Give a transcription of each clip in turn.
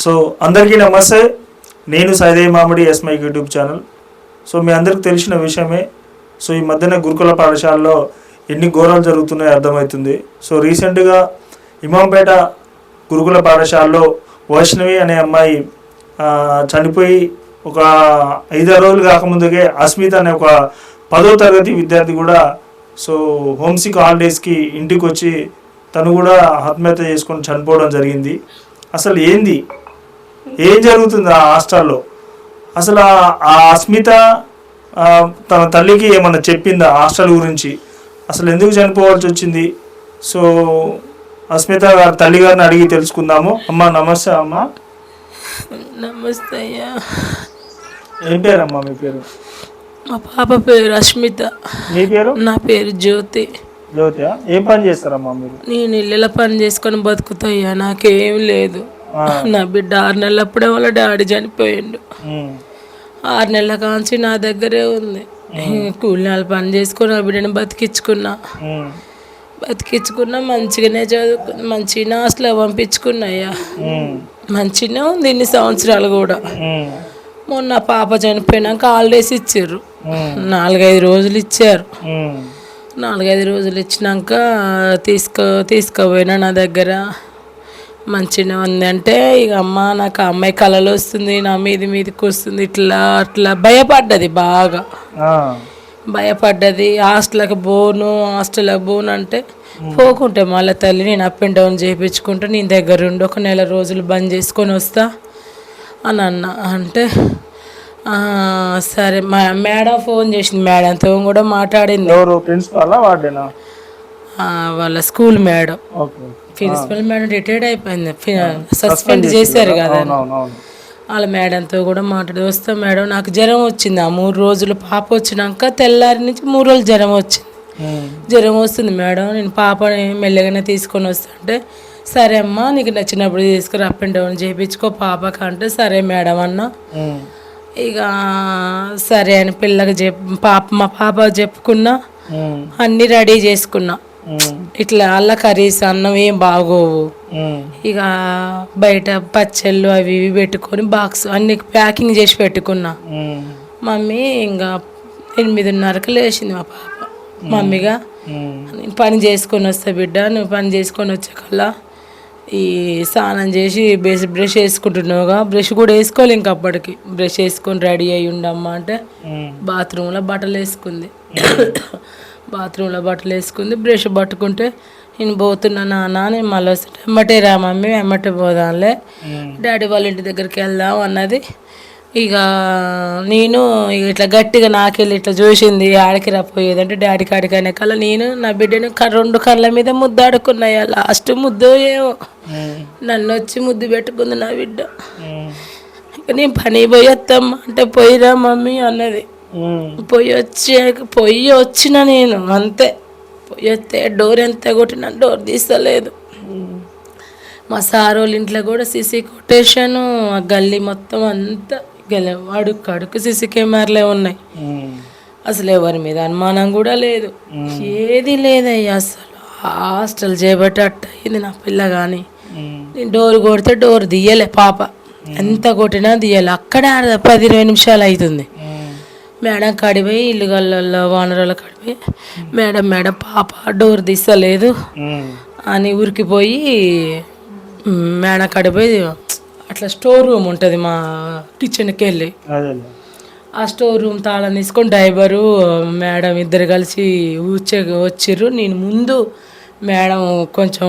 So అందరికీ నమస్తే. నేను సాయిదేవి మామిడి ఎస్మై యూట్యూబ్ ఛానల్. సో మీ అందరికి తెలిసిన విషయమే సో ఈ మధ్యన గురుకుల పాఠశాలలో ఎన్ని ఘోరాలు జరుగుతున్నాయో అర్థమవుతుంది. సో రీసెంట్గా ఇమాంపేట గురుకుల పాఠశాలలో వైష్ణవి అనే అమ్మాయి చనిపోయి ఒక ఐదారు రోజులు కాకముందుకే అస్మిత అనే ఒక పదో తరగతి విద్యార్థి కూడా సో హోమ్సిక్ హాలిడేస్కి ఇంటికి వచ్చి తను కూడా ఆత్మహత్య చేసుకొని చనిపోవడం జరిగింది. అసలు ఏంది? ఏం జరుగుతుంది ఆ హాస్టల్లో? అసలు ఆ- అస్మిత తన తల్లికి ఏమన్నా చెప్పిందా హాస్టల్ గురించి? అసలు ఎందుకు చనిపోవాల్సి వచ్చింది? సో అస్మిత గారి తల్లి గారిని అడిగి తెలుసుకుందాము. అమ్మ నమస్తే అమ్మ. నమస్తే అయ్యా. ఏం పేరమ్మా మీ పేరు? మా పాప పేరు అస్మిత. మీ పేరు? నా పేరు జ్యోతి. జ్యోతియా? ఏం పని చేస్తారమ్మా మీరు? నేను ఇళ్ళ పని చేసుకొని బతుకుతాయ్యా నాకేం లేదు. నా బిడ్డ ఆరు నెలలప్పుడే వాళ్ళ డాడీ చనిపోయిండు. ఆరు నెలల కాంచి నా దగ్గరే ఉంది. కూలినాలు పని చేసుకొని నా బిడ్డని బతికించుకున్నా బతికించుకున్నా మంచిగానే చదువుకున్నా మంచిగానే హాస్టల్లో పంపించుకున్నాయ్యా ఉమ్, మంచిగానే ఉంది ఇన్ని సంవత్సరాలు కూడా. మొన్న పాప చనిపోయినాక హాలిడేస్ ఇచ్చారు నాలుగైదు రోజులు ఇచ్చారు. నాలుగైదు రోజులు ఇచ్చినాక తీసుకో తీసుకుపోయినా నా దగ్గర. మంచిగా ఉంది అంటే ఇక అమ్మ నాకు ఆ అమ్మాయి కళలు వస్తుంది నా మీది మీదకి వస్తుంది ఇట్లా అట్లా భయపడ్డది బాగా. భయపడ్డది హాస్టల్కి పోను హాస్టల్కి పోను అంటే పోకుంటే మళ్ళీ తల్లి నేను అప్ అండ్ డౌన్ చేయించుకుంటే నేను దగ్గర ఉండి ఒక నెల రోజులు బంద్ చేసుకొని వస్తా అని అన్న. అంటే "ఆ, సరే మా మేడం ఫోన్ చేసింది మేడంతో కూడా మాట్లాడింది. వాళ్ళ school madam. Okay. Principal madam retired అయిపోయింది. సస్పెండ్ చేశారు కదా. వాళ్ళ మేడంతో కూడా మాట్లాడి వస్తా మేడం నాకు జ్వరం వచ్చింది. ఆ మూడు రోజులు పాప వచ్చినాక తెల్లారి నుంచి మూడు రోజులు జ్వరం వచ్చింది. జ్వరం వస్తుంది మేడం నేను పాపని మెల్లగానే తీసుకొని వస్తా అంటే సరే అమ్మా నీకు నచ్చినప్పుడు తీసుకుని అప్ అండ్ డౌన్ చేయించుకో పాపకి అంటే సరే మేడం అన్న. ఇక సరే అని పిల్లకి చెప్ పాప మా పాప చెప్పుకున్నా అన్నీ రెడీ చేసుకున్నా. ఇట్లా అల్ల కర్రీస్ అన్నం ఏం బాగోవు. ఇక బయట పచ్చళ్ళు అవి ఇవి పెట్టుకొని బాక్స్ అన్ని ప్యాకింగ్ చేసి పెట్టుకున్నా. మమ్మీ ఇంకా ఎనిమిదిన్నరకు లేచింది మా పాప. మమ్మీగా పని చేసుకొని వస్తా బిడ్డ నువ్వు పని చేసుకొని వచ్చాకల్లా ఈ స్నానం చేసి బ్రష్ బ్రష్ వేసుకుంటున్నావుగా బ్రష్ కూడా వేసుకోవాలి ఇంక అప్పటికి. బ్రష్ వేసుకొని రెడీ అయ్యి ఉండమ్మా అంటే బాత్రూంలో బట్టలు వేసుకుంది. బాత్రూంలో బట్టలు వేసుకుంది బ్రష్ పట్టుకుంటే నేను పోతున్నా నాన్న నేను మళ్ళీ వస్తే ఎమ్మటే రా మమ్మీ ఎమ్మటే పోదాంలే. డాడీ వాళ్ళ ఇంటి దగ్గరికి వెళ్దాం అన్నది. ఇక నేను ఇక ఇట్లా గట్టిగా నాకెళ్ళి ఇట్లా చూసింది ఆడికి రాపోయేది అంటే డాడీ కాడికి అనే కల్లా నేను నా బిడ్డని రెండు కళ్ళ మీద ముద్దాడుకున్నాయి లాస్ట్ ముద్దు ఏమో. నన్ను వచ్చి ముద్దు పెట్టుకుంది నా బిడ్డ. ఇక నేను పని పోయి వస్తామ్మా అంటే పోయిరా మమ్మీ అన్నది. పొయ్యి వచ్చే పొయ్యి వచ్చిన నేను అంతే. పొయ్యి వస్తే డోర్ ఎంత కొట్టినా డోర్ తీస్తలేదు. మా సార్ వాళ్ళ ఇంట్లో కూడా సీసీ కొటేషను ఆ గల్లీ మొత్తం అంతా గెల అడుగు అడుగు సీసీ కెమెరాలే ఉన్నాయి. అసలు ఎవరి మీద అనుమానం కూడా లేదు. ఏది లేదయ్యా అసలు హాస్టల్ చేయబట్టి అట్ట అయింది నా పిల్ల కానీ నేను డోర్ కొడితే డోర్ తీయలే పాప. ఎంత కొట్టినా తీయలే. అక్కడే పది ఇరవై నిమిషాలు అవుతుంది మేడం కాడిపోయి ఇల్లు గల్లలో వానరాల కాడిపోయి మేడం మేడం పాప డోర్ తీస్తలేదు ఉమ్, అని ఉరికిపోయి మేడం కాడిపోయి అట్లా స్టోర్ రూమ్ ఉంటుంది మా కిచెన్కి వెళ్ళి. ఆ స్టోర్ రూమ్ తాళం తీసుకొని డ్రైవరు మేడం ఇద్దరు కలిసి ఊచే వచ్చిర్రు. నేను ముందు మేడం కొంచెం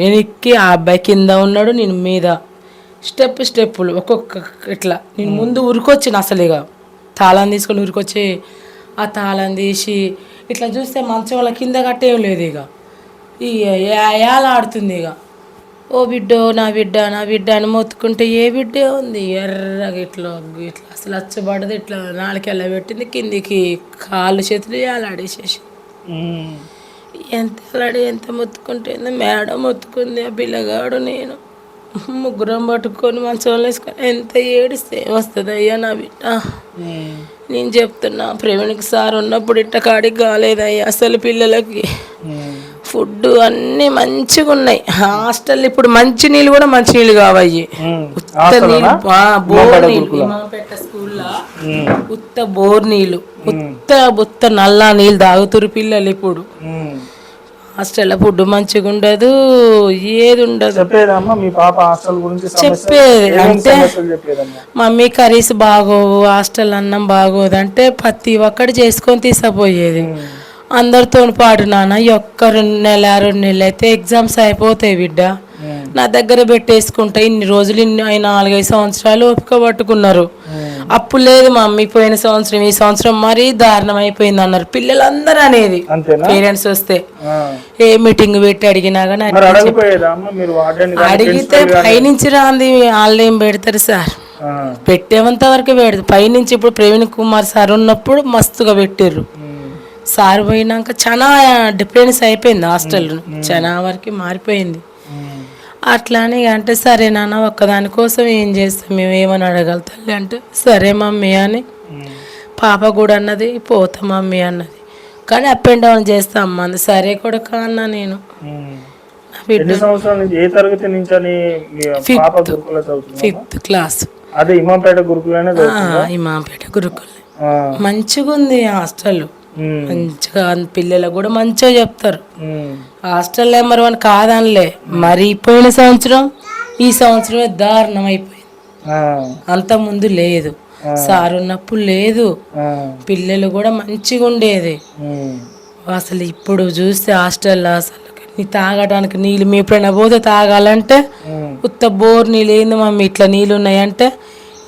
వెనక్కి ఆ అబ్బాయి కింద ఉన్నాడు నేను మీద. స్టెప్ స్టెప్పులు ఒక్కొక్క ఇట్లా. నేను ముందు ఉరికొచ్చిన అసలు ఇక. తాళం తీసుకొని ఉరికొచ్చి ఆ తాళం తీసి ఇట్లా చూస్తే మంచం వాళ్ళ కింద కట్టేం లేదు ఇక. ఇక ఆడుతుంది ఇక. ఓ బిడ్డో నా బిడ్డ నా బిడ్డ అని మొత్తుకుంటే ఏ బిడ్డే ఉంది? ఎర్రగా ఇట్లా ఇట్లా అసలు అచ్చబడదు ఇట్లా నాలుకెళ్ళ పెట్టింది కిందికి కాళ్ళు చేతులు ఏలాడేసేసి ఎంత ఎంత మొత్తుకుంటుంది మేడం మొత్తుకుంది ఆ పిల్లగాడు నేను. ముగ్గురం పట్టుకొని మంచంలో వేసుకొని ఎంత ఏడిస్తే వస్తుంది అయ్యా నా బిడ్డ. నేను చెప్తున్నా ప్రవీణ్కి సార్ ఉన్నప్పుడు ఇట్ట కాడికి కాలేదయ్యా అసలు పిల్లలకి. ఫుడ్ అన్నీ మంచిగా ఉన్నాయి హాస్టల్ ఇప్పుడు మంచి నీళ్ళు కూడా మంచి నీళ్ళు కావాలి ఉత్త నీళ్ళు బోర్ నీళ్ళు. స్కూల్లో ఉత్త బోర్ నీళ్ళు. ఉత్త ఉత్త నల్ల నీళ్ళు తాగుతురు పిల్లలు ఇప్పుడు. హాస్టల్లో ఫుడ్ మంచిగా ఉండదు ఏది ఉండదు. చెప్పేదమ్మా మీ పాప హాస్టల్ గురించి సమస్య చెప్పేది అంటే మమ్మీ కర్రీస్ బాగోవు హాస్టల్ అన్నం బాగోదు అంటే ప్రతి ఒక్కటి చేసుకొని తీసుకుపోయేది అందరితో పాటు నాన్న ఒక్క రెండు నెల రెండు నెలలు అయితే ఎగ్జామ్స్ అయిపోతాయి బిడ్డ. నా దగ్గర పెట్టేసుకుంటా ఇన్ని రోజులు ఇన్ని ఐ- నాలుగైదు సంవత్సరాలు ఓపిక పట్టుకున్నారు. అప్పుడు లేదు మమ్మీ పోయిన సంవత్సరం ఈ సంవత్సరం మరీ దారుణం అయిపోయింది అన్నారు. పిల్లలందరూ అనేది పేరెంట్స్ వస్తే. ఏ మీటింగ్ పెట్టి అడిగినా కానీ అమ్మ? అడిగితే పైనుంచి రాంది వాళ్ళు ఏం పెడతారు సార్. పెట్టేంత వరకు పెడతారు పైనుంచి ఇప్పుడు ప్రవీణ్ కుమార్ సార్ ఉన్నప్పుడు మస్తుగా పెట్టారు. సార్ పోయినాక చాలా డిఫరెన్స్ అయిపోయింది హాస్టల్. చాలా వరకు మారిపోయింది. అట్లానే అంటే సరే నాన్న ఒక్కదాని కోసం ఏం చేస్తాం? మేము ఏమని అడగాలి తల్లి? అంటే సరే మమ్మీ అని. పాప కూడా అన్నది పోతా మమ్మీ అన్నది. కానీ అప్ అండ్ డౌన్ చేస్తా అమ్మ అంది. సరే కూడా అన్నా నేను. ఏ తరగతి నుంచి చదువుతుంది? Fifth class. అదే ఇమాంపేట గురుకులనే ఇమాంపేట గురుకుల్. మంచిగా ఉంది హాస్టల్. మంచిగా పిల్లలకు కూడా మంచిగా చెప్తారు. హాస్టల్ నెంబర్ వన్ కాదనిలే. మరి పోయిన సంవత్సరం ఈ సంవత్సరమే దారుణం అయిపోయింది. అంత ముందు లేదు. సార్ ఉన్నప్పుడు లేదు. పిల్లలు కూడా మంచిగా ఉండేది. అసలు ఇప్పుడు చూస్తే హాస్టల్లో అసలు నీ తాగడానికి నీళ్ళు మీ ఎప్పుడైనా పోతే తాగాలంటే. ఉత్త బోర్ నీళ్ళు ఏంది మమ్మీ? ఇట్లా నీళ్ళు ఉన్నాయంటే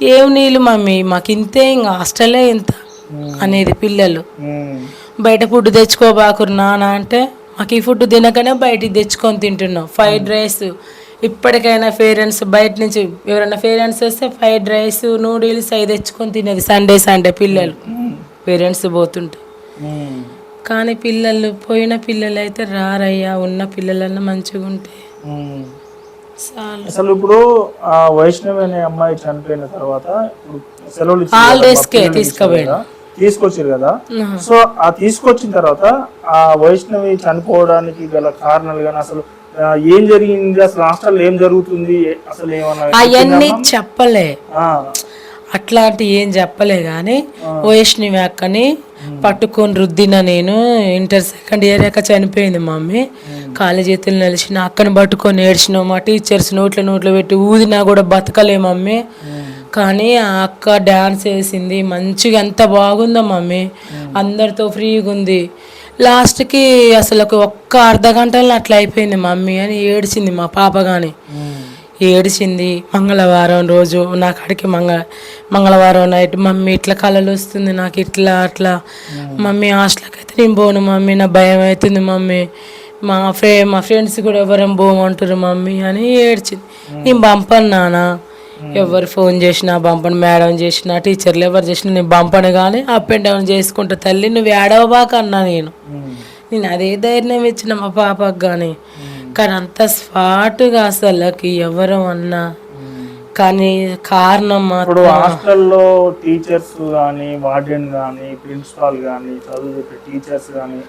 ఏం నీళ్ళు మమ్మీ? మాకు ఇంతే ఇంకా హాస్టలే ఇంత. అనేది పిల్లలు. ఉమ్. బయట ఫుడ్ తెచ్చుకోబాకురు నాన్న అంటే మాకు ఈ ఫుడ్ తినకనే బయటికి తెచ్చుకొని తింటున్నాం. ఫ్రైడ్ రైస్ ఇప్పటికైనా పేరెంట్స్ బయట నుంచి ఎవరైనా పేరెంట్స్ వస్తే ఫ్రైడ్ రైస్ నూడిల్స్ అవి తెచ్చుకొని తినేది సండే సండే పిల్లలు. పేరెంట్స్ పోతుంటే. కానీ పిల్లలు పోయిన పిల్లలు అయితే రారయ్యా ఉన్న పిల్లలన్నా మంచిగా ఉంటే అసలు ఇప్పుడు ఆ వైష్ణవి అనే అమ్మాయి చనిపోయిన తర్వాత ఇప్పుడు సెలవులు ఇచ్చారు కదా, Holidays మా కే పిల్లలకి తీసుకుపోయాడు. తీసుకొచ్చారు కదా. సో ఆ తీసుకొచ్చిన తర్వాత ఆ వైష్ణవి చనిపోవడానికి గల కారణాలు కానీ అసలు ఏం జరిగింది? అసలు హాస్టల్ ఏం జరుగుతుంది? అసలు ఏమన్నా అవన్నీ చెప్పలే. అట్లాంటి ఏం చెప్పలే కానీ వైష్ణవి అక్కని పట్టుకొని రుద్దిన నేను ఇంటర్ సెకండ్ ఇయర్ అక్క చనిపోయింది మమ్మీ. కాళ్ళ చేతులు నిలిచిన అక్కని పట్టుకొని ఏడ్చిన. మా టీచర్స్ నోట్ల నోట్లో పెట్టి ఊదినా కూడా బతకలే మమ్మీ. కానీ ఆ అక్క డ్యాన్స్ వేసింది. మంచిగా ఎంత బాగుందో మమ్మీ. అందరితో ఫ్రీగా ఉంది. లాస్ట్కి అసలు ఒక్క అర్ధ గంటలో అట్లా అయిపోయింది మమ్మీ అని ఏడ్చింది మా పాప కానీ ఏడిచింది. మంగళవారం రోజు నా కాడికి మంగళ మంగళవారం నైట్ మమ్మీ ఇట్లా కళలు వస్తుంది నాకు ఇట్లా అట్లా. మమ్మీ హాస్టల్కి అయితే నేను పోను మమ్మీ నా భయం అవుతుంది మమ్మీ. మా ఫ్రె మా ఫ్రెండ్స్ కూడా ఎవరం పోమంటారు మమ్మీ అని ఏడ్చింది. నేను పంపను నాన్న. ఎవరు ఫోన్ చేసినా పంపను మేడం చేసినా టీచర్లు ఎవరు చేసినా నేను పంపను కానీ అప్ అండ్ డౌన్ చేసుకుంటా. తల్లి నువ్వు ఏడవబాక అన్నా నేను. నేను అదే ధైర్యం ఇచ్చిన మా పాపకు కానీ కానీ అంత స్పాట్గా అసలుకి ఎవరు అన్నా. కానీ కారణం ఇప్పుడు హాస్టల్లో టీచర్స్ కానీ వార్డెన్ కానీ ప్రిన్సిపాల్ కానీ చదువు చెప్పే టీచర్స్ కానీ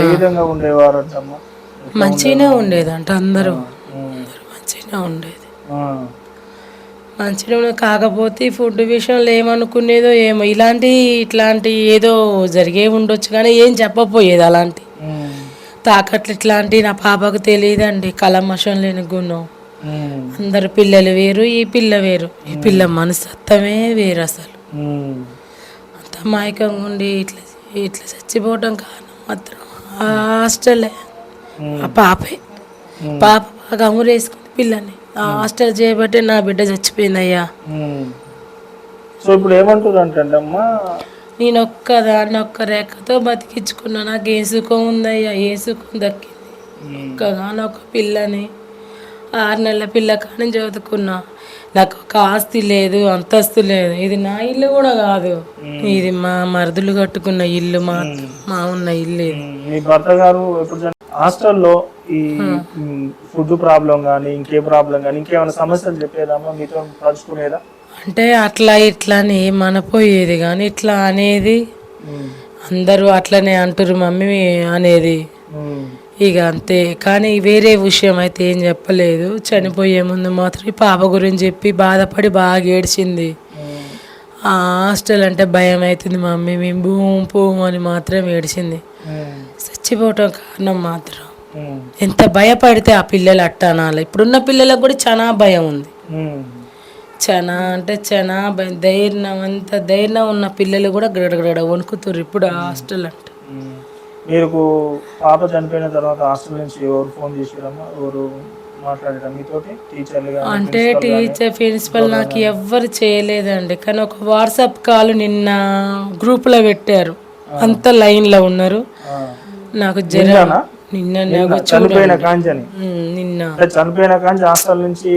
ఏ విధంగా ఉండేవారు అంటమ్మా మంచిగానే ఉండేదంట అందరూ. మంచిగానే ఉండేది. మంచిగా కాకపోతే ఫుడ్ విషయంలో ఏమనుకునేదో ఏమో. ఇలాంటి ఇట్లాంటి ఏదో జరిగే ఉండొచ్చు కానీ ఏం చెప్పపోయేది అలాంటి. తాకట్లు ఇట్లాంటి నా పాపకు తెలియదండి. కలమషం లేని గుణం. అందరు పిల్లలు వేరు ఈ పిల్ల వేరు. ఈ పిల్ల మనస్తత్వమే వేరు అసలు. అంత మాయకంగా ఉండి ఇట్లా ఇట్లా చచ్చిపోవడం కారణం మాత్రం హాస్టలే. ఆ పాపే. పాప బాగా అమురేసుకుంది పిల్లని. హాస్టల్ చేయబట్టే నా బిడ్డ చచ్చిపోయిందయ్యా. సో ఇప్పుడు ఏమంటారు అంటే అమ్మా నేను ఒక్కదాన్ని ఒక్క రేఖతో బతికించుకున్నా. నాకు ఏ సుఖం ఉందయ్యా? ఏ సుఖం దక్కింది? ఒక్కగానో ఒక పిల్లని ఆరు నెలల పిల్ల కానీ చదువుకున్నా. నాకు ఒక ఆస్తి లేదు అంతస్తు లేదు. ఇది నా ఇల్లు కూడా కాదు. ఇది మా మరుదులు కట్టుకున్న ఇల్లు మా మా ఉన్న ఇల్లు. ఇది హాస్టల్లో ఈ ఫుడ్ ప్రాబ్లం కానీ ఇంకే ప్రాబ్లం కానీ ఇంకేమైనా సమస్యలు చెప్పేదమ్మా మీతో పంచుకునేదా? అంటే అట్లా ఇట్లా అని మనపోయేది కానీ ఇట్లా అనేది ఉమ్, అందరూ అట్లనే అంటారు మమ్మీ అనేది. ఉమ్, ఇక అంతే. కానీ వేరే విషయం అయితే ఏం చెప్పలేదు. చనిపోయే ముందు మాత్రం పాప గురించి చెప్పి బాధపడి బాగా ఏడ్చింది. ఆ హాస్టల్ అంటే భయం అవుతుంది మమ్మీ. మేము భూమి పోము అని మాత్రం ఏడిచింది. చచ్చిపోవటం కారణం మాత్రం. ఎంత భయపడితే ఆ పిల్లలు అట్ట అనాలి ఇప్పుడున్న పిల్లలకు కూడా చాలా భయం ఉంది. చాలా అంటే చాలా భయం. ధైర్యం అంత ధైర్యం ఉన్న పిల్లలు కూడా గడగడ వణుకుతారు ఇప్పుడు హాస్టల్ అంటే. మీకు పాప చనిపోయిన తర్వాత హాస్టల్ నుంచి ఎవరు ఫోన్ చేసిరమ్మా? ఎవరు అంటే టీచర్ ప్రిన్సిపల్ నాకు ఎవ్వరు చేయలేదండి. కానీ ఒక వాట్సాప్ కాల్ నిన్న గ్రూప్లో పెట్టారు. అంత లైన్లో ఉన్నారు. నాకు జ్వరం నిన్న చనిపోయిన కాంచని నిన్న. చనిపోయిన కాంచి హాస్టల్ నుంచి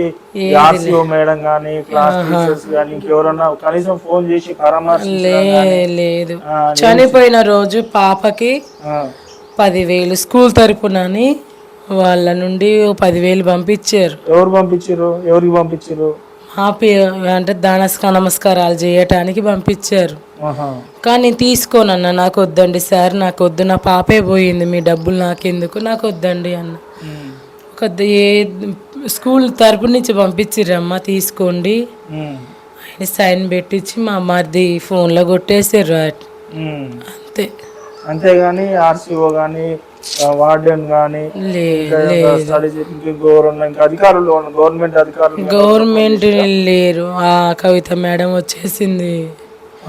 ఆర్సీఓ మేడం కానీ క్లాస్ టీచర్స్ కానీ ఇంకెవరన్నా కనీసం ఫోన్ చేసి లేదు. చనిపోయిన రోజు పాపకి పదివేలు స్కూల్ తరపునని వాళ్ళ నుండి పదివేలు పంపించారు. ఎవరు పంపించారు? ఎవరికి పంపించారు? మా పే అంటే దానస్క నమస్కారాలు చేయటానికి పంపించారు. కానీ నేను తీసుకోనన్న నాకు వద్దండి సార్ నాకు వద్దు నా పాపే పోయింది మీ డబ్బులు నాకెందుకు నాకు వద్దండి అన్న ఒక ఏ స్కూల్ తరపు నుంచి పంపించిరమ్మ తీసుకోండి. ఆయన సైన్ పెట్టించి మా మరిది ఫోన్లో కొట్టేసారు. అంతే. అంతేగాని ఆర్సీఓ కానీ వార్డెన్ ఇంకా అధికారులు గవర్నమెంట్ అధికారులు గవర్నమెంట్ లేరు. ఆ కవిత మేడం వచ్చేసింది.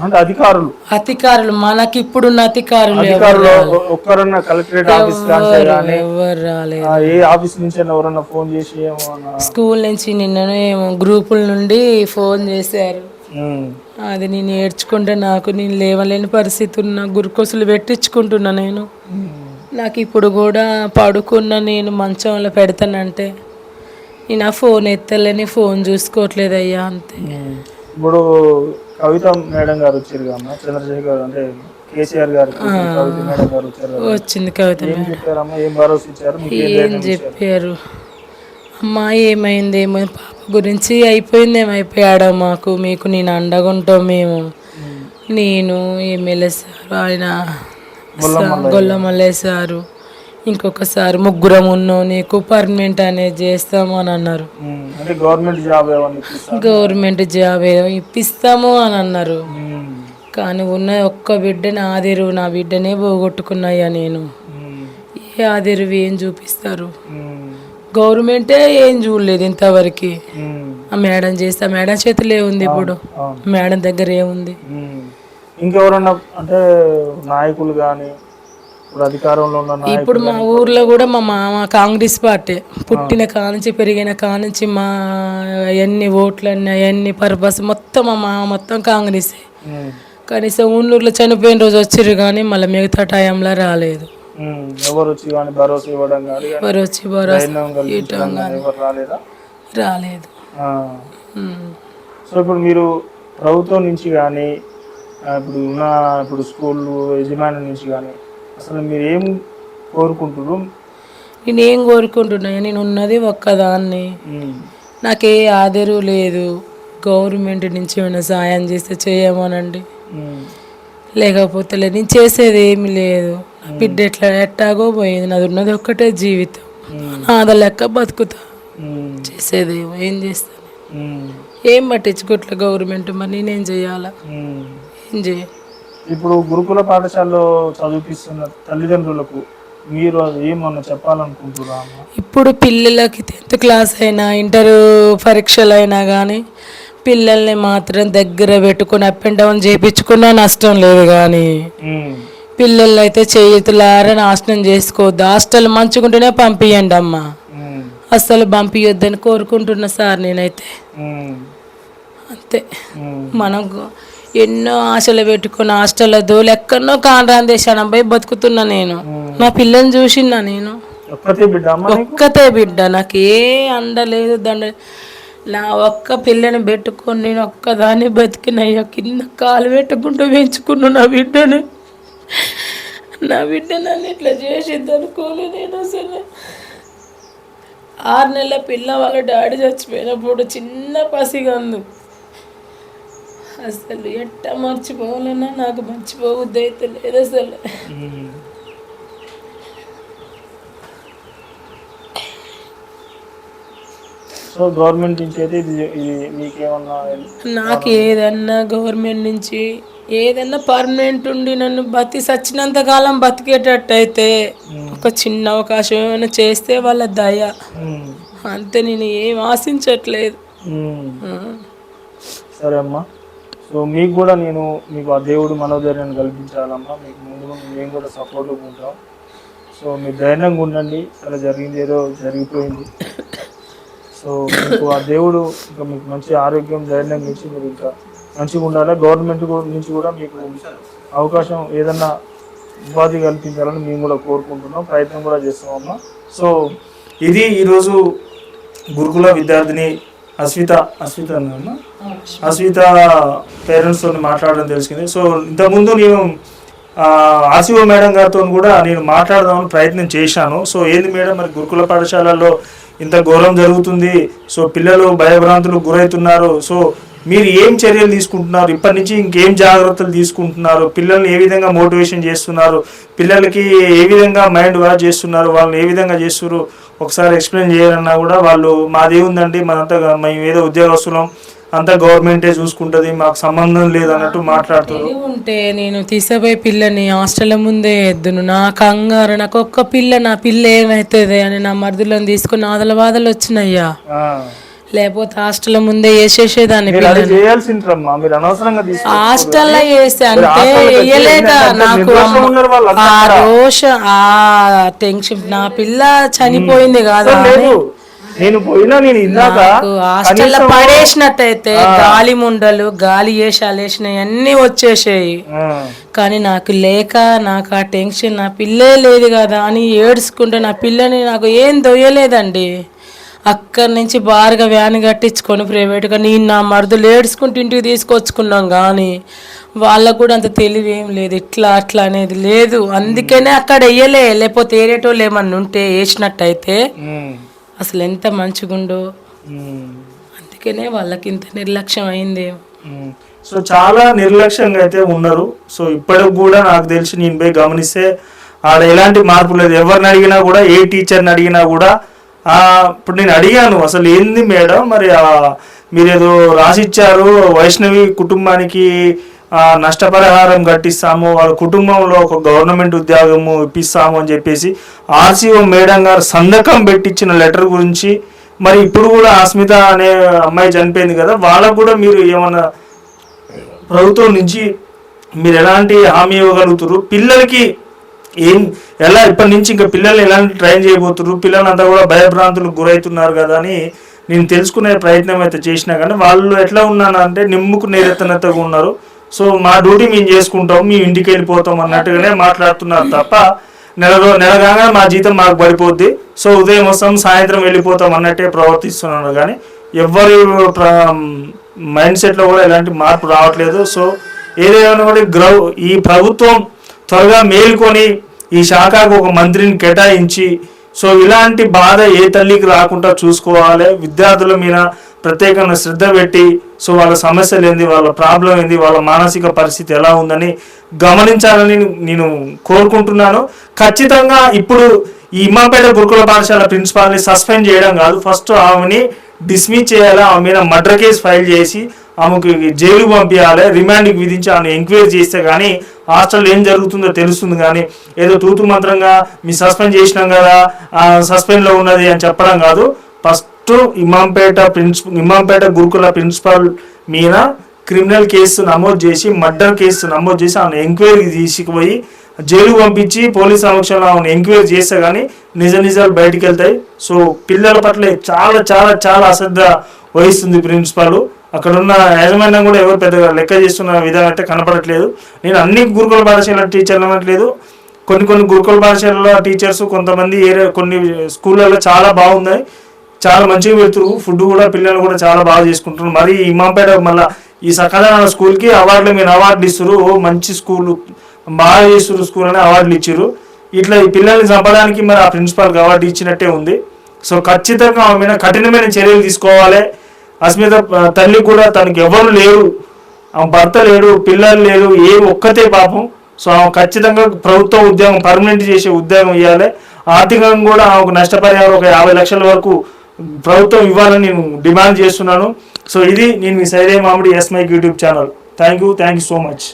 అంటే అధికారులు. అధికారులు మనకి ఇప్పుడున్న అధికారులు అధికారులు ఒక్కరన్నా కలెక్టరేట్ ఆఫీస్ ఏ ఆఫీస్ నుంచి ఎవరన్నా ఫోన్ చేసి స్కూల్ నుంచి నిన్ననే ఏమో గ్రూపుల నుండి ఫోన్ చేశారు. అది నేను ఏడ్చుకుంటే నాకు నేను లేవలేని పరిస్థితి ఉన్నా గురుకొసులు పెట్టించుకుంటున్నా నేను. నాకు ఇప్పుడు కూడా పడుకున్న నేను మంచంలో పెడతానంటే నేను ఆ ఫోన్ ఎత్తలేని ఫోన్ చూసుకోవట్లేదు అయ్యా అంతే. ఇప్పుడు కవిత మేడం గారు వచ్చారు కమ్మా చంద్రశేఖర్ అంటే కేసీఆర్ గారు కూతురు కవిత మేడం గారు వచ్చారు కదా. వచ్చింది కవిత ఏం చెప్పారమ్మా? ఏం భరోసా ఇచ్చారు? మీకు ఏం ఏం ధైర్యం ఇచ్చారు? చెప్పారు? అమ్మా ఏమైంది ఏమో పాప గురించి అయిపోయింది ఏమైపోయాడా మాకు? మీకు నేను అండగా ఉంటాం మేము. నేను ఎమ్మెల్యే సారు ఆయన గొల్లమల్లయ్య సారు ఇంకొకసారి ముగ్గురం ఉన్నావు నీకు పర్మనెంట్ అనేది చేస్తాము అని అన్నారు. గవర్నమెంట్ జాబ్ గవర్నమెంట్ జాబ్ ఇప్పిస్తాము అని అన్నారు. కానీ ఉన్న ఒక్క బిడ్డని ఆదిరు నా బిడ్డనే పోగొట్టుకున్నాయా నేను. ఏ ఆదిరువి ఏం చూపిస్తారు? గవర్నమెంటే ఏం చూడలేదు ఇంతవరకు. ఆ మేడం చేస్తే ఆ మేడం చేతిలో ఏముంది ఇప్పుడు. మేడం దగ్గర ఏముంది. ఇంకెవరన్నా అంటే నాయకులు కానీ ఇప్పుడు అధికారంలో ఉన్న ఇప్పుడు మా ఊర్లో కూడా మా మామ కాంగ్రెస్ పార్టీ. పుట్టిన కానుంచి పెరిగిన కానుంచి మా ఎన్ని ఓట్లన్నీ అవన్నీ పర్పస్ మొత్తం మా మామ మొత్తం కాంగ్రెస్. కనీసం ఊళ్ళూరులో చనిపోయిన రోజు వచ్చిర్రు కానీ మళ్ళీ మిగతా టైంలో రాలేదు. ఉమ్, ఎవరు వచ్చి కానీ భరోసా ఇవ్వడం కానీ ఎవరు వచ్చి భరోసా ధైర్యం కల్పించడం కానీ ఎవరు రాలేదా. సో ఇప్పుడు మీరు ప్రభుత్వం నుంచి కానీ ఇప్పుడు ఉన్న ఇప్పుడు స్కూల్ యజమాని నుంచి కానీ అసలు మీరు ఏం కోరుకుంటున్నారు నేనేం కోరుకుంటున్నా నేను ఉన్నది ఒక్కదాన్ని. నాకే ఆదరు లేదు. గవర్నమెంట్ నుంచి ఏమైనా సాయం చేస్తే చేయమనండి. లేకపోతే లేదు నేను చేసేది ఏమీ లేదు. బిడ్డ ఎట్లా ఎట్టాగో పోయింది. నాది ఉన్నది ఒక్కటే జీవితం. నాద లెక్క బతుకుతా. చేసేది ఏం చేస్తాను? ఏం పట్టించుకోవట్లే గవర్నమెంట్ మరి నేనేం చేయాలా? ఇప్పుడు గురుకుల పాఠశాలలో చదివిపిస్తున్న తల్లిదండ్రులకు మీరు అది ఏమన్నా చెప్పాలనుకుంటున్నారా అమ్మ? ఇప్పుడు పిల్లలకి టెన్త్ క్లాస్ అయినా ఇంటర్ పరీక్షలు అయినా కానీ పిల్లల్ని మాత్రం దగ్గర పెట్టుకుని అప్ అండ్ డౌన్ చేయించుకున్నా నష్టం లేదు కానీ ఉమ్, పిల్లలు అయితే చేతులారా నాశనం చేసుకోవద్దు. హాస్టల్ మంచుకుంటూనే పంపియండి అమ్మ. అస్సలు పంపించొద్దని కోరుకుంటున్నా సార్ నేనైతే. అంతే. మనం ఎన్నో ఆశలు పెట్టుకుని హాస్టల్లో దోలు ఎక్కడనో కానరాని దేశాన పోయి బతుకుతున్నా నేను. నా పిల్లని చూసినా నేను. ఒక్కతే బిడ్డ నీకు? ఏ అండ లేదు దండ. నా ఒక్క పిల్లని పెట్టుకొని నేను ఒక్కదాన్ని బతికినయ్యా కింద కాలు పెట్టుకుంటూ పెంచుకున్నా నా బిడ్డని. నా బిడ్డ నన్ను ఇట్లా చేసిద్ది అనుకోలే నేను అసలు. ఆరు నెలల పిల్ల వాళ్ళ డాడీ చచ్చిపోయినప్పుడు చిన్న పసిగా ఉంది అసలు ఎట్ట మర్చిపోవాలన్నా నాకు మర్చిపోవద్దు అయితే లేదు అసలు. సో గవర్నమెంట్ నుంచి అయితే ఇది నాకు ఏదన్నా గవర్నమెంట్ నుంచి ఏదన్నా పర్మనెంట్ ఉండి నన్ను బతి సచ్చినంత కాలం బతికేటట్టు అయితే ఒక చిన్న అవకాశం ఏమైనా చేస్తే వాళ్ళ దయ. అంతే నేను ఏం ఆశించట్లేదు. సరే అమ్మా. సో మీకు కూడా నేను మీకు ఆ దేవుడు మనోధైర్యాన్ని కల్పించాలమ్మా. మీకు ముందు మేము కూడా సపోర్ట్గా ఉంటాం. సో మీరు ధైర్యంగా ఉండండి. అలా జరిగింది ఏదో జరిగిపోయింది. సో మీకు ఆ దేవుడు ఇంకా మీకు మంచి ఆరోగ్యం ధైర్యం ఇచ్చి మీరు ఇంకా మంచిగా ఉండాలి? గవర్నమెంట్ నుంచి కూడా మీకు అవకాశం ఏదన్నా ఉపాధి కల్పించాలని మేము కూడా కోరుకుంటున్నాం. ప్రయత్నం కూడా చేస్తామమ్మా సో ఇది ఈరోజు గురుకుల విద్యార్థిని అస్విత అస్విత అన్నా అస్విత పేరెంట్స్ తోని మాట్లాడడం తెలిసింది. సో ఇంతకుముందు నేను ఆర్సీఓ మేడం గారితో కూడా నేను మాట్లాడదామని ప్రయత్నం చేశాను. సో ఏంది మేడం మరి గురుకుల పాఠశాలల్లో ఇంత ఘోరం జరుగుతుంది. సో పిల్లలు భయభ్రాంతులకు గురవుతున్నారు. సో మీరు ఏం చర్యలు తీసుకుంటున్నారు? ఇప్పటి నుంచి ఇంకేం జాగ్రత్తలు తీసుకుంటున్నారు? పిల్లల్ని ఏ విధంగా మోటివేషన్ చేస్తున్నారు? పిల్లలకి ఏ విధంగా మైండ్ వాష్ చేస్తున్నారు? వాళ్ళని ఏ విధంగా చేస్తున్నారు ఒకసారి ఎక్స్ప్లెయిన్ చేయాలన్నా కూడా వాళ్ళు మాదేముందండి మనంతా మేము ఏదో ఉద్యోగస్తులం అంతా గవర్నమెంటే చూసుకుంటుంది మాకు సంబంధం లేదు అన్నట్టు మాట్లాడుతున్నారు ఉంటే నేను తీసుకుపోయి పిల్లని హాస్టల్ ముందే ఎద్దును. నా కంగారు నాకు ఒక్క పిల్ల నా పిల్ల ఏమవుతుంది అని నా మరుదులను తీసుకుని ఆదల బాధలు వచ్చినాయ్యా. లేకపోతే హాస్టల్ ముందే వేసేసేదాన్ని మీరు అనవసరంగా హాస్టల్లో వేస్తే అంటే ఏంటంటే నాకు ఆ రోష ఆ టెన్షన్ నా పిల్ల చనిపోయింది కాదా నేను పోయినా నేను ఇందాక హాస్టల్లో పడేసినట్టయితే గాలి ముండలు గాలి వేషాలు వేసినాయి అన్ని వచ్చేసాయి. కానీ నాకు లేక నాకు ఆ టెన్షన్ నా పిల్లే లేదు కదా అని ఏడ్చుకుంటే నా పిల్లని నాకు ఏం దొయ్యలేదండి. అక్కడి నుంచి బారుగా వ్యాన్ కట్టించుకొని ప్రైవేట్గా నేను నా మరుదులు ఏడ్చుకుంటూ ఇంటికి తీసుకొచ్చుకున్నాం కానీ వాళ్ళకు కూడా అంత తెలివి ఏం లేదు. ఇట్లా అట్లా అనేది లేదు. అందుకనే అక్కడ వేయలే లేకపోతే ఏరేటోళ్ళు ఏమన్నా ఉంటే వేసినట్టయితే అసలు ఎంత మంచిగుండో. అందుకనే వాళ్ళకి ఇంత నిర్లక్ష్యం అయింది. సో చాలా నిర్లక్ష్యంగా అయితే ఉన్నారు. సో ఇప్పటికి కూడా నాకు తెలిసి నేను పోయి గమనిస్తే ఆడ ఎలాంటి మార్పు లేదు. ఎవరిని అడిగినా కూడా ఏ టీచర్ని అడిగినా కూడా ఇప్పుడు నేను అడిగాను అసలు ఏంది మేడం? మరి మీరేదో రాసిచ్చారు వైష్ణవి కుటుంబానికి నష్టపరిహారం కట్టిస్తాము వాళ్ళ కుటుంబంలో ఒక గవర్నమెంట్ ఉద్యోగము ఇప్పిస్తాము అని చెప్పేసి ఆర్సీఓ మేడం గారు సంతకం పెట్టించిన లెటర్ గురించి మరి ఇప్పుడు కూడా అస్మిత అనే అమ్మాయి చనిపోయింది కదా వాళ్ళకు కూడా మీరు ఏమన్నా ప్రభుత్వం నుంచి మీరు ఎలాంటి హామీ ఇవ్వగలుగుతారు పిల్లలకి ఏం ఎలా ఇప్పటి నుంచి ఇంకా పిల్లల్ని ఎలాంటి ట్రైన్ చేయబోతున్నారు పిల్లలంతా కూడా భయభ్రాంతులకు గురవుతున్నారు కదా అని నేను తెలుసుకునే ప్రయత్నం అయితే చేసినా కానీ వాళ్ళు ఎట్లా ఉన్నానంటే నిమ్ముకు నేరెత్తనెత్తగా ఉన్నారు. సో మా డ్యూటీ మేము చేసుకుంటాం మేము ఇంటికి వెళ్ళిపోతాం అన్నట్టుగానే మాట్లాడుతున్నారు తప్ప నెల నెలగానే నెల కాగానే మా జీతం మాకు పడిపోద్ది. సో ఉదయం వస్తాం సాయంత్రం వెళ్ళిపోతాం అన్నట్టే ప్రవర్తిస్తున్నారు కానీ ఎవరి మైండ్ సెట్లో కూడా ఎలాంటి మార్పు రావట్లేదు. సో ఏదైనా కూడా గ్రౌ ఈ ప్రభుత్వం త్వరగా మేల్కొని ఈ శాఖకు ఒక మంత్రిని కేటాయించి సో ఇలాంటి బాధ ఏ తల్లికి రాకుండా చూసుకోవాలి. విద్యార్థుల మీద ప్రత్యేకంగా శ్రద్ధ పెట్టి సో వాళ్ళ సమస్యలు ఏంది వాళ్ళ ప్రాబ్లం ఏంది వాళ్ళ మానసిక పరిస్థితి ఎలా ఉందని గమనించాలని నేను కోరుకుంటున్నాను. ఖచ్చితంగా ఇప్పుడు ఈ ఇమ్మాపేట గురుకుల పాఠశాల ప్రిన్సిపాల్ని సస్పెండ్ చేయడం కాదు. ఫస్ట్ ఆమెని డిస్మిస్ చేయాలి. ఆమె మీద మర్డర్ కేసు ఫైల్ చేసి ఆమెకు జైలు పంపించాలి రిమాండ్కి విధించి ఆమెను ఎంక్వైరీ చేస్తే కానీ హాస్టల్ ఏం జరుగుతుందో తెలుస్తుంది కానీ ఏదో తూతు మంత్రంగా మీ సస్పెండ్ చేసినాం కదా సస్పెండ్లో ఉన్నది అని చెప్పడం కాదు. ఫస్ట్ ఇమాంపేట ప్రిన్సిపల్ ఇమాంపేట గురుకుల ప్రిన్సిపాల్ మీద క్రిమినల్ కేసు నమోదు చేసి మర్డర్ కేసు నమోదు చేసి ఆమెను ఎంక్వైరీ తీసుకుపోయి జైలు పంపించి పోలీస్ సమక్షంలో ఆమెను ఎంక్వైరీ చేస్తే కానీ నిజ నిజాలు బయటికి వెళ్తాయి సో పిల్లల పట్ల చాలా చాలా చాలా అశ్రద్ధ వహిస్తుంది ప్రిన్సిపాల్. అక్కడున్న యాజమాన్యం కూడా ఎవరు పెద్దగా లెక్క చేస్తున్న విధానం అయితే కనపడట్లేదు. నేను అన్ని గురుకుల పాఠశాల టీచర్లు అనట్లేదు. కొన్ని కొన్ని గురుకుల పాఠశాలలో టీచర్స్ కొంతమంది ఏరియా కొన్ని స్కూళ్ళలో చాలా బాగున్నాయి చాలా మంచిగా పెడుతున్నారు ఫుడ్ కూడా పిల్లలు కూడా చాలా బాగా చేసుకుంటున్నారు. మరి ఇమాంపేట మళ్ళీ ఈ సకలనారాయణ స్కూల్కి అవార్డులు మీరు అవార్డులు ఇస్తారు. ఓ మంచి స్కూల్ బాగా చేస్తున్నారు స్కూల్ అని అవార్డులు ఇచ్చారు ఇట్లా ఈ పిల్లల్ని చంపడానికి మరి ఆ ప్రిన్సిపాల్కి అవార్డు ఇచ్చినట్టే ఉంది. సో ఖచ్చితంగా ఆమె మీద కఠినమైన చర్యలు తీసుకోవాలి. అస్మిత తల్లి కూడా తనకి ఎవరు లేరు. ఆమె భర్త లేడు పిల్లలు లేరు ఏ ఒక్కతే పాపం. సో ఆమె ఖచ్చితంగా ప్రభుత్వ ఉద్యోగం పర్మనెంట్ చేసే ఉద్యోగం ఇవ్వాలి ఆర్థికంగా కూడా ఆమెకు నష్టపరిహారం ఒక యాభై లక్షల వరకు ప్రభుత్వం ఇవ్వాలని నేను డిమాండ్ చేస్తున్నాను. సో ఇది నేను మీ Saide Mamidi S Mike YouTube channel. Thank you thank you so much.